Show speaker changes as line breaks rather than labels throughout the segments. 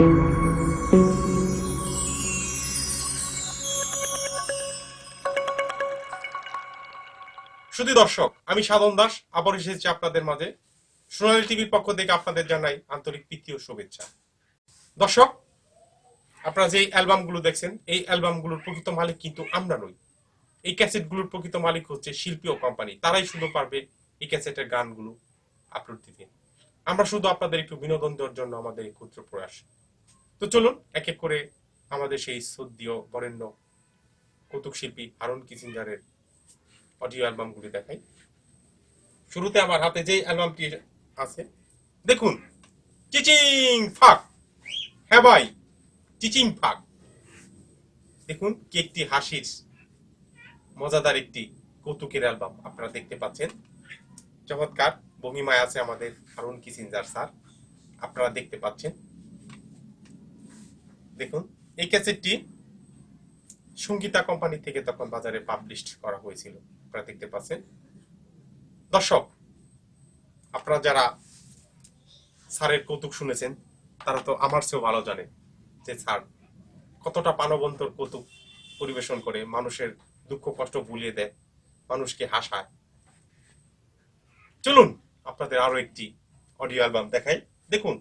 শুধু দর্শক, আমি সাধন দাস, আবার এসেছি আপনাদের মাঝে। সোনালী টিভির পক্ষ থেকে আপনাদের জানাই আন্তরিক প্রীতি ও শুভেচ্ছা। দর্শক, আপনারা যে অ্যালবামগুলো দেখছেন, এই অ্যালবামগুলোর প্রকৃত মালিক কিন্তু আমরা নই। এই ক্যাসেটগুলোর প্রকৃত মালিক হচ্ছে শিল্পী ও কোম্পানি। তারাই শুধু পারবে এই ক্যাসেটের গানগুলো আপলোড দিতে আমরা শুধু আপনাদের একটু বিনোদন দেওয়ার জন্য আমাদের এই ক্ষুদ্র প্রয়াস তো চলুন, এক এক করে আমাদের সেই সদ্যীয় বরেণ্য কৌতুক শিল্পী হারুন কিসিঞ্জারের অডিও অ্যালবামগুলি দেখাই। শুরুতে আমার হাতে যে অ্যালবামটি আছে, দেখুন, চিচিং ফাক। হ্যাঁ ভাই, চিচিং ফাক। দেখুন কি একটি হাসির, মজাদার একটি কৌতুকের অ্যালবাম আপনারা দেখতে পাচ্ছেন। চমৎকার ভঙ্গিমায় আছে আমাদের হারুন কিসিনজার স্যার। আপনারা দেখতে পাচ্ছেন। দেখুন, এই ক্যাসেটটি সঙ্গীতা কোম্পানি থেকে তখন বাজারে পাবলিশ করা হয়েছিল। আপনারা দেখতে পাচ্ছেন। দর্শক, আপনারা যারা স্যারের কৌতুক শুনেছেন, তারা তো আমার চেয়েও ভালো জানে যে স্যার কতটা প্রাণবন্তর কৌতুক পরিবেশন করে, মানুষের দুঃখ কষ্ট ভুলিয়ে দেয়, মানুষকে হাসায়। চলুন, আপনাদের আরও একটি অডিও অ্যালবাম দেখাই। দেখুন,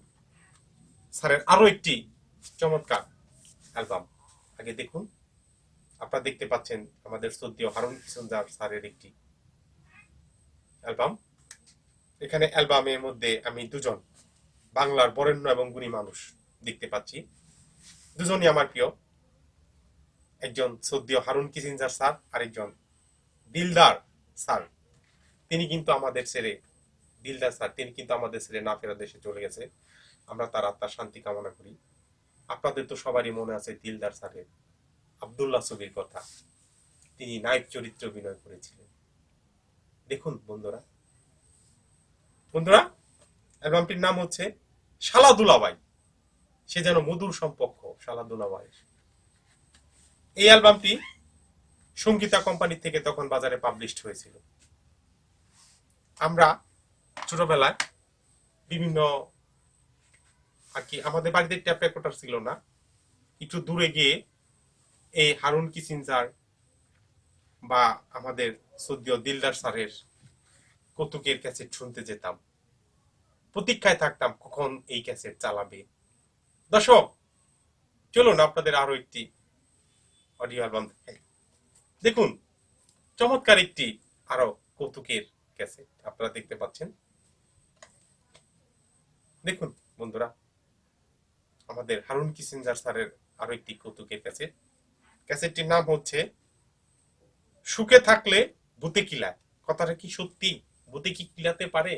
স্যারের আরও একটি চমৎকার অ্যালবাম। আগে দেখুন। আপনারা দেখতে পাচ্ছেন আমাদের শ্রদ্ধেয় হারুন কিশনজার স্যারের একটি অ্যালবাম। এখানে অ্যালবামের মধ্যে আমি দুজন বাংলার বরেণ্য এবং গুণী মানুষ দেখতে পাচ্ছি। দুজনই আমার প্রিয়। একজন শ্রদ্ধেয় হারুন কিসিনজার স্যার, আরেকজন দিলদার স্যার। তিনি কিন্তু আমাদের ছেড়ে, দিলদার স্যার, তিনি কিন্তু আমাদের ছেড়ে না ফেরা দেশে চলে গেছে। আমরা তার আত্মার শান্তি কামনা করি। আপনাদের তো সবারই মনে আছে দিলদার স্যারের, আবদুল্লাহ ছবির কথা। তিনি নায়ক চরিত্র অভিনয় করেছিলেন। দেখুন বন্ধুরা। বন্ধুরা, অ্যালবামটির নাম হচ্ছে শালা দুলাবাই সে যেন মধুর সম্পর্ক শালা দুলাবাই এই অ্যালবামটি সঙ্গীতা কোম্পানি থেকে তখন বাজারে পাবলিশড হয়েছিল। আমরা ছোটবেলায় বিভিন্ন আর কি, আমাদের বাড়িতে ট্যাপ রেকর্ডার ছিল না। একটু দূরে গিয়ে এই হারুন কিসিনজার বা আমাদের সদ্য দিলদার স্যারের কৌতুকের ক্যাসেট শুনতে যেতাম। প্রতীক্ষায় থাকতাম কখন এই ক্যাসেট চালাবে। দর্শক, চলুন আপনাদের আরও একটি অডিও অ্যালবাম দেখাই। দেখুন, চমৎকার একটি আরও কৌতুকের ক্যাসেট আপনারা দেখতে পাচ্ছেন। দেখুন, বন্ধুরা। আমাদের হারুন কিসেঞ্জার স্যারের আরও একটি কৌতুকের ক্যাসেট। ক্যাসেটটির নাম হচ্ছে, সুখে থাকলে ভূতে কিলা কথাটা কি সত্যি? ভূতে কি কিলাতে পারে?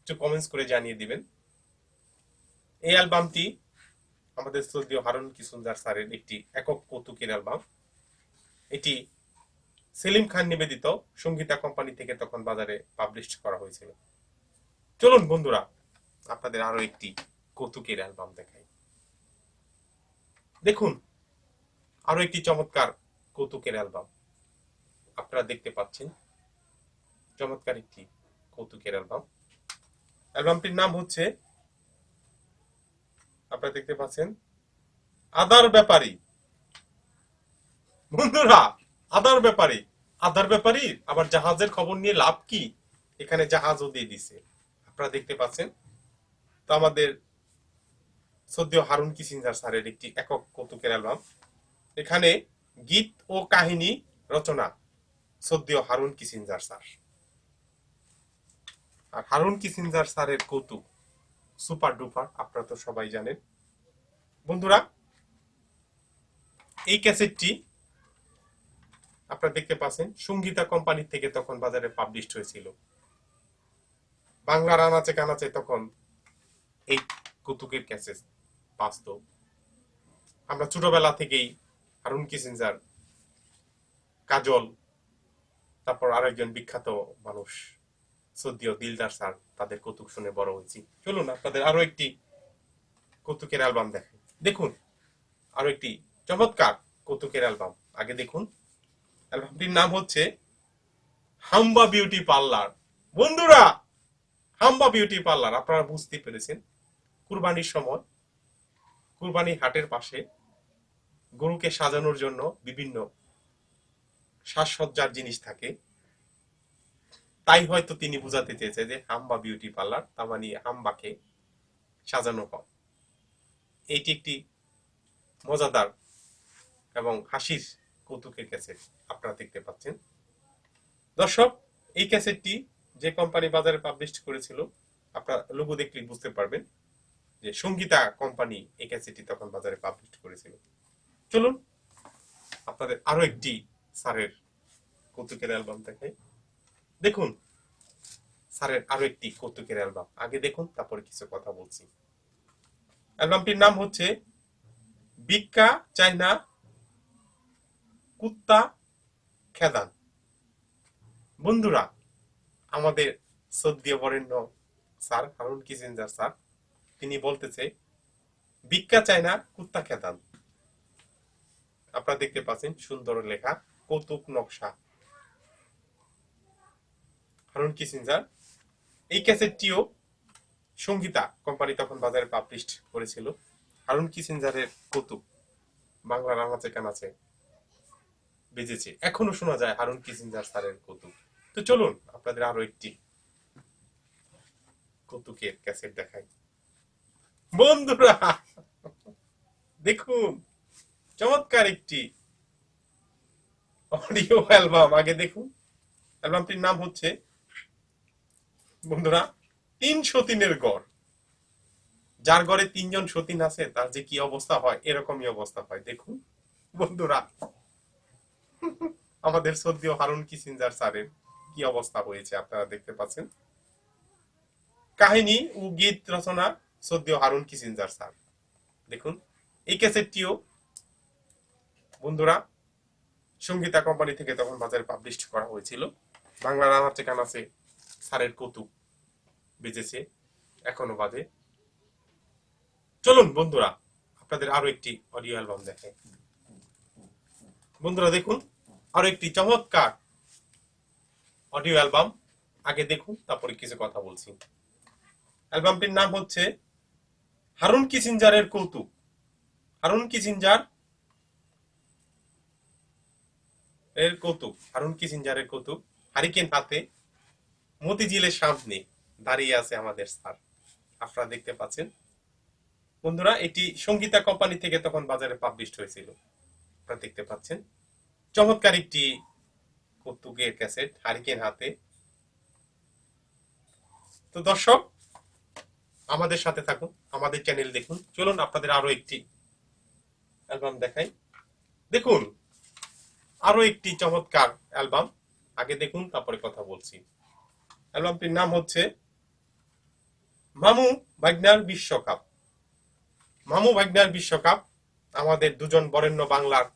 একটু কমেন্টস করে জানিয়ে দিবেন। এই অ্যালবামটি আমাদের শ্রদ্ধেয় হারুন কিসুনজার স্যারের একটি একক কৌতুকের অ্যালবাম। এটি সেলিম খান নিবেদিত, সঙ্গীতা কোম্পানি থেকে তখন বাজারে পাবলিশ করা হয়েছিল। চলুন বন্ধুরা, আপনাদের আরও একটি কৌতুকের অ্যালবাম দেখাই। দেখুন, আরও একটি চমৎকার কৌতুকের অ্যালবাম। আপনারা দেখতে পাচ্ছেন, চমৎকার একটি কৌতুকের অ্যালবাম। অ্যালবামটির নাম হচ্ছে, আপনারা দেখতে পাচ্ছেন, আদার ব্যাপারী। বন্ধুরা, আদার ব্যাপারী। আদার ব্যাপারী, আবার জাহাজের খবর নিয়ে লাভ কি? এখানে জাহাজও দিয়ে দিছে। আপনারা দেখতে পাচ্ছেন, তো আমাদের সদ্য হারুন কিসিনজার স্যারের একটি একক কৌতুকের অ্যালবাম। এখানে গীত ও কাহিনী রচনা সদ্য হারুন কিসিনজার স্যার। আর হারুন কিসিনজার স্যারের কৌতুক সুপার ডুপার, আপনারা তো সবাই জানেন। বন্ধুরা, এই ক্যাসেটটি আপনারা দেখতে পাচ্ছেন, সঙ্গীতা কোম্পানি থেকে তখন বাজারে পাবলিশড হয়েছিল। বাংলার আনাচে কানাচে তখন এই কৌতুকের ক্যাসেট বাস্তব। আমরা ছোটবেলা থেকেই হারুন কিসিনজার কাজল, তারপর আরেকজন বিখ্যাত মানুষ সদ্য দিলদার স্যার, তাদের কৌতুক শুনে বড় হয়েছি। চলুন, আপনাদের আরও একটি কৌতুকের অ্যালবাম দেখেন দেখুন, আরও একটি চমৎকার কৌতুকের অ্যালবাম। আগে দেখুন, অ্যালবামটির নাম হচ্ছে হাম্বা বিউটি পার্লার। বন্ধুরা, হাম্বা বিউটি পার্লার, আপনারা বুঝতে পেরেছেন, কুরবানির সময় কুরবানি হাটের পাশে গরুকে সাজানোর জন্য বিভিন্ন সাজসজ্জার জিনিস থাকে। তাই হয়তো তিনি বুঝাতে চেয়েছে যে হাম্বা বিউটি পার্লার, তার মানে হাম্বাকে সাজানো হয়। এইটি একটি মজাদার এবং হাসির কৌতুকের ক্যাসেট আপনারা দেখতে পাচ্ছেন। দর্শক, এই ক্যাসেটটি যে কোম্পানি বাজারে পাবলিশ করেছিল, আপনারা লোগো দেখলে বুঝতে পারবেন। যে সঙ্গীতা কোম্পানি এই ক্যাসেটটি তখন বাজারে পাবলিশ করেছিল। চলুন, আপনাদের আরও একটি স্যারের কৌতুকের অ্যালবাম দেখাই। দেখুন, স্যারের আরও একটি কৌতুকের অ্যালবাম আগে দেখুন, তারপরে কিছু কথা বলছি। অ্যালবামটির নাম হচ্ছে বিক্কা চাইনা কুত্তা খেদান। বন্ধুরা, আমাদের সদ্যীয় বরেণ্য স্যার, হারুন কিসেঞ্জার স্যার তিনি বলতেছে ভিক্ষা চায় না, কুত্তা খেতান আপনারা দেখতে পাচ্ছেন সুন্দর লেখা, কৌতুক নকশা। হারুন কিসেঞ্জার, এই ক্যাসেটটিও সঙ্গীতা কোম্পানি তখন বাজারে পাবলিশ করেছিল। হারুন কিসেঞ্জারের কৌতুক বাংলার আনাচে কানাচে বেজেছে। এখনও শোনা যায় হারুন কিসেঞ্জার স্যারের কৌতুক। তো চলুন, আপনাদের আরও একটি কৌতুকের ক্যাসেট দেখাই। বন্ধুরা, দেখুন, চমৎকার একটি অডিও অ্যালবাম আগে দেখুন অ্যালবামটির নাম হচ্ছে, বন্ধুরা, তিন সতীনের গড়। যার ঘরে তিনজন সতীন আছে, তার যে কি অবস্থা হয়, এরকমই অবস্থা হয়। দেখুন, বন্ধুরা, আমাদের সদ্য হারুন কিসিনজার স্যারের কি অবস্থা হয়েছে, আপনারা দেখতে পাচ্ছেন। কাহিনী ও গীত রচনা সদ্য হারুন কিসিনজার স্যার। দেখুন, এই ক্যাসেটটিও বন্ধুরা সঙ্গীতা কোম্পানি থেকে তখন বাজারে পাবলিশ করা হয়েছিল। বাংলা রানার ঠিকানা আছে স্যারের কৌতুক বেজেছে এখনও বাজে চলুন বন্ধুরা, আপনাদের আরও একটি অডিও অ্যালবাম দেখে। বন্ধুরা দেখুন, আরও একটি চমৎকার অডিও অ্যালবাম আগে দেখুন, তারপরে কিছু কথা বলছি। অ্যালবামটির নাম হচ্ছে হারুন কিসিঞ্জারের কৌতুক। হারুন কিসিঞ্জার এর কৌতুক, হারুন কিসিঞ্জারের কৌতুক। হারিকেন হাতে, মতিঝিলের সামনে দাঁড়িয়ে আছে আমাদের স্যার। আপনারা দেখতে পাচ্ছেন। বন্ধুরা, এটি সঙ্গীতা কোম্পানি থেকে তখন বাজারে পাবলিশ হয়েছিল। আপনারা দেখতে পাচ্ছেন। চমৎকার একটি কৌতুকের ক্যাসেট হারিকেন হাতে। তো দর্শক আমাদের সাথে থাকুন, আমাদের চ্যানেল দেখুন। চলুন আপনাদের আরও একটি অ্যালবাম দেখাই। দেখুন, আরও একটি চমৎকার অ্যালবাম আগে দেখুন, তারপরে কথা বলছি। অ্যালবামটির নাম হচ্ছে মামু ভাগ্নার বিশ্বকাপ। মামু ভাগ্নার বিশ্বকাপ, আমাদের দুজন বরেণ্য বাংলার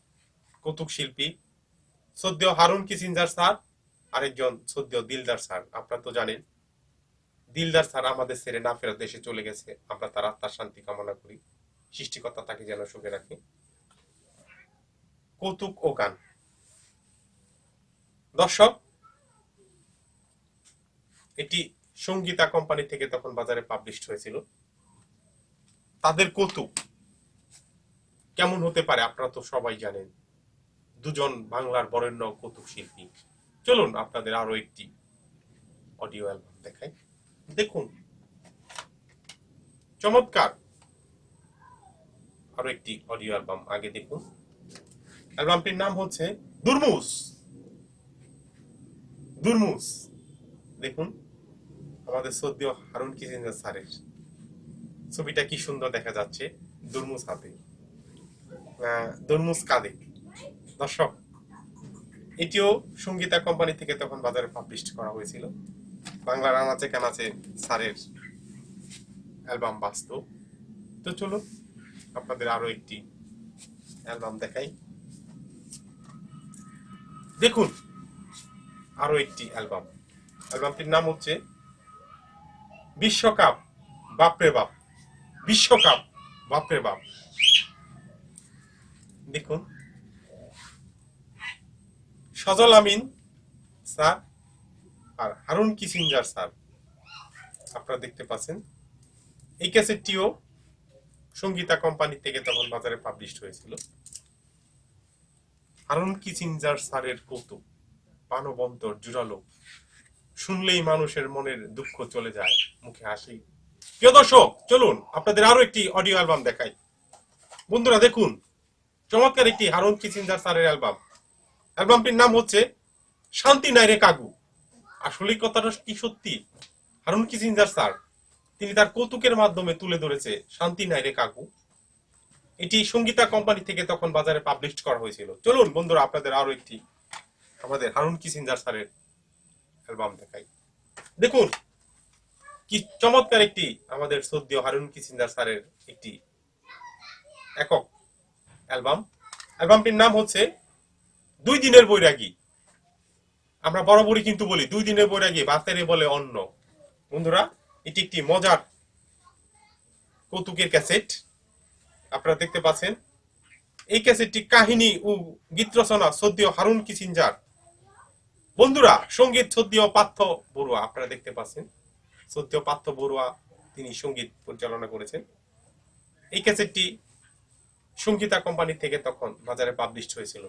কৌতুক শিল্পী। সদ্য হারুন কিসিনজার স্যার, আরেকজন সদ্য দিলদার স্যার, আপনারা তো জানেন। দিলদার স্যার আমাদের ছেড়ে না ফেরত দেশে চলে গেছে। আমরা তার আত্মার শান্তি কামনা করি। সৃষ্টিকর্তা তাকে যেন সুখে রাখে। কৌতুক ও গান। দর্শক এটি সঙ্গীতা কোম্পানি থেকে তখন বাজারে পাবলিশ হয়েছিল। তাদের কৌতুক কেমন হতে পারে আপনারা তো সবাই জানেন। দুজন বাংলার বরেণ্য কৌতুক শিল্পী। চলুন আপনাদের আরও একটি অডিও অ্যালবাম দেখাই। দেখুন, চমৎকার। আরও একটি অডিও অ্যালবাম আগে দেখুন। অ্যালবামটির নাম হচ্ছে দুর্মুস দুর্মুস দেখুন, আমাদের হারুন স্যারের ছবিটা কি সুন্দর দেখা যাচ্ছে দুর্মুস হাতে। দুর্মুস কাঁদে দর্শক, এটিও সঙ্গীতা কোম্পানি থেকে তখন বাজারে পাবলিশ করা হয়েছিল। বাংলার আনাচে কানাচে স্যারের অ্যালবাম বাস্তব তো চলুন আপনাদের আরও একটি অ্যালবাম দেখাই। দেখুন, আরও একটি অ্যালবাম। অ্যালবামটির নাম হচ্ছে বিশ্বকাপ বাপরে বাপ, বিশ্বকাপ বাপরে বাপ। দেখুন, সজল আমিন স্যার আর হারুন কিসিঞ্জার, স্যার। আপনারা দেখতে পাচ্ছেন। এই ক্যাসেটটিও সঙ্গীতা কোম্পানি থেকে তখন বাজারে পাবলিশ হয়েছিল। হারুন কিচিঞ্জার স্যারের কৌতুক, প্রাণবন্তর, জুড়ালো। শুনলেই মানুষের মনের দুঃখ চলে যায়, মুখে হাসি। প্রিয় দর্শক, চলুন, আপনাদের আরও একটি অডিও অ্যালবাম দেখাই। বন্ধুরা, দেখুন, চমৎকার একটি হারুন কিচিঞ্জার স্যারের অ্যালবাম অ্যালবামটির নাম হচ্ছে শান্তি নাই রে কাগু আসলে কথাটা কি সত্যি? হারুন কিচিঞ্জার স্যার, তিনি তার কৌতুকের মাধ্যমে তুলে ধরেছে শান্তি নাই রে কাকু। এটি সঙ্গীতা কোম্পানি থেকে তখন বাজারে পাবলিশ করা হয়েছিল। চলুন বন্ধুরা, আপনাদের আরও একটি আমাদের হারুন কিচিঞ্জার স্যারের অ্যালবাম দেখাই। দেখুন, কি চমৎকার একটি আমাদের সদ্য হারুন কিচিঞ্জার স্যারের একটি একক অ্যালবাম। অ্যালবামটির নাম হচ্ছে দুই দিনের বৈরাগী। আমরা বরাবরই কিন্তু বলি, দুই দিনের বৈরাগী, বাতেরে বলে অন্য। বন্ধুরা, এটি একটি মজার কৌতুকের ক্যাসেট। আপনারা দেখতে পাচ্ছেন, এই ক্যাসেটটি কাহিনী ও গীত রচনা সদ্য হারুন কিচিঞ্জার বন্ধুরা, সংগীত সদ্য পার্থ বড়ুয়া, আপনারা দেখতে পাচ্ছেন, সদ্য পার্থ বড়ুয়া তিনি সংগীত পরিচালনা করেছেন। এই ক্যাসেটটি সঙ্গীতা কোম্পানি থেকে তখন বাজারে পাবলিশ হয়েছিল।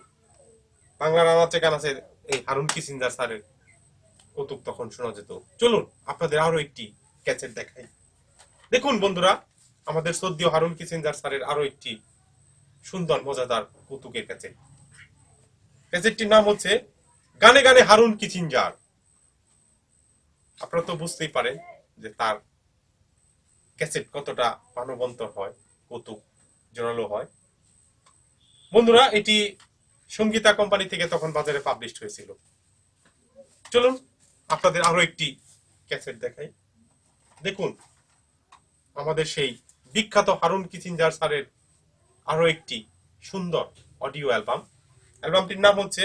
বাংলা নানাচে গানাচে এই হারুন কিচিঞ্জার স্যারের কৌতুক তখন শোনা যেত। চলুন, আপনাদের আরও একটি ক্যাসেট দেখাই। দেখুন বন্ধুরা, আমাদের সদ্য হারুন কিচিঞ্জার স্যারের আরও একটি সুন্দর, মজাদার কৌতুকের ক্যাসেট। ক্যাসেটটির নাম হচ্ছে, গানে গানে হারুন কিচিঞ্জার আপনারা তো বুঝতেই পারেন যে তার ক্যাসেট কতটা প্রাণবন্তর হয়, কৌতুক জোরালো হয়। বন্ধুরা, এটি সঙ্গীতা কোম্পানি থেকে তখন বাজারে পাবলিশ হয়েছিল। চলুন, আপনাদের আরও একটি ক্যাসেট দেখাই। দেখুন, আমাদের সেই বিখ্যাত হারুন কিচিঞ্জার স্যারের আরও একটি সুন্দর অডিও অ্যালবাম অ্যালবামটির নাম হচ্ছে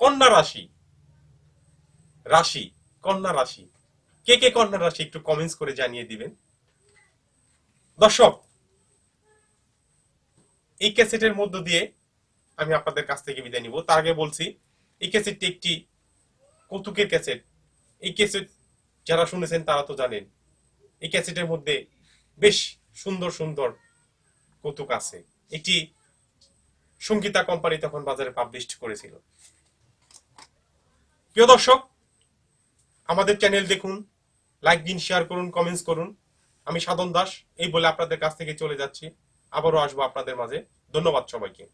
কন্যা রাশি। রাশি, কন্যা রাশি। কে কে কন্যা রাশি একটু কমেন্টস করে জানিয়ে দিবেন। দর্শক, এই ক্যাসেটের মধ্য দিয়ে আমি আপনাদের কাছ থেকে বিদায় নিব। তার আগে বলছি, এই ক্যাসেটটি একটি কৌতুকের ক্যাসেট এই ক্যাসেট যারা শুনেছেন তারা তো জানেন, এই ক্যাসেটের মধ্যে বেশ সুন্দর সুন্দর কৌতুক আছে। এটি সঙ্গীতা কোম্পানি তখন বাজারে পাবলিশ করেছিল। প্রিয় দর্শক, আমাদের চ্যানেল দেখুন লাইক দিন শেয়ার করুন কমেন্টস করুন। আমি সাধন দাস, এই বলে আপনাদের কাছ থেকে চলে যাচ্ছি। আবারও আসব আপনাদের মাঝে। ধন্যবাদ সবাইকে।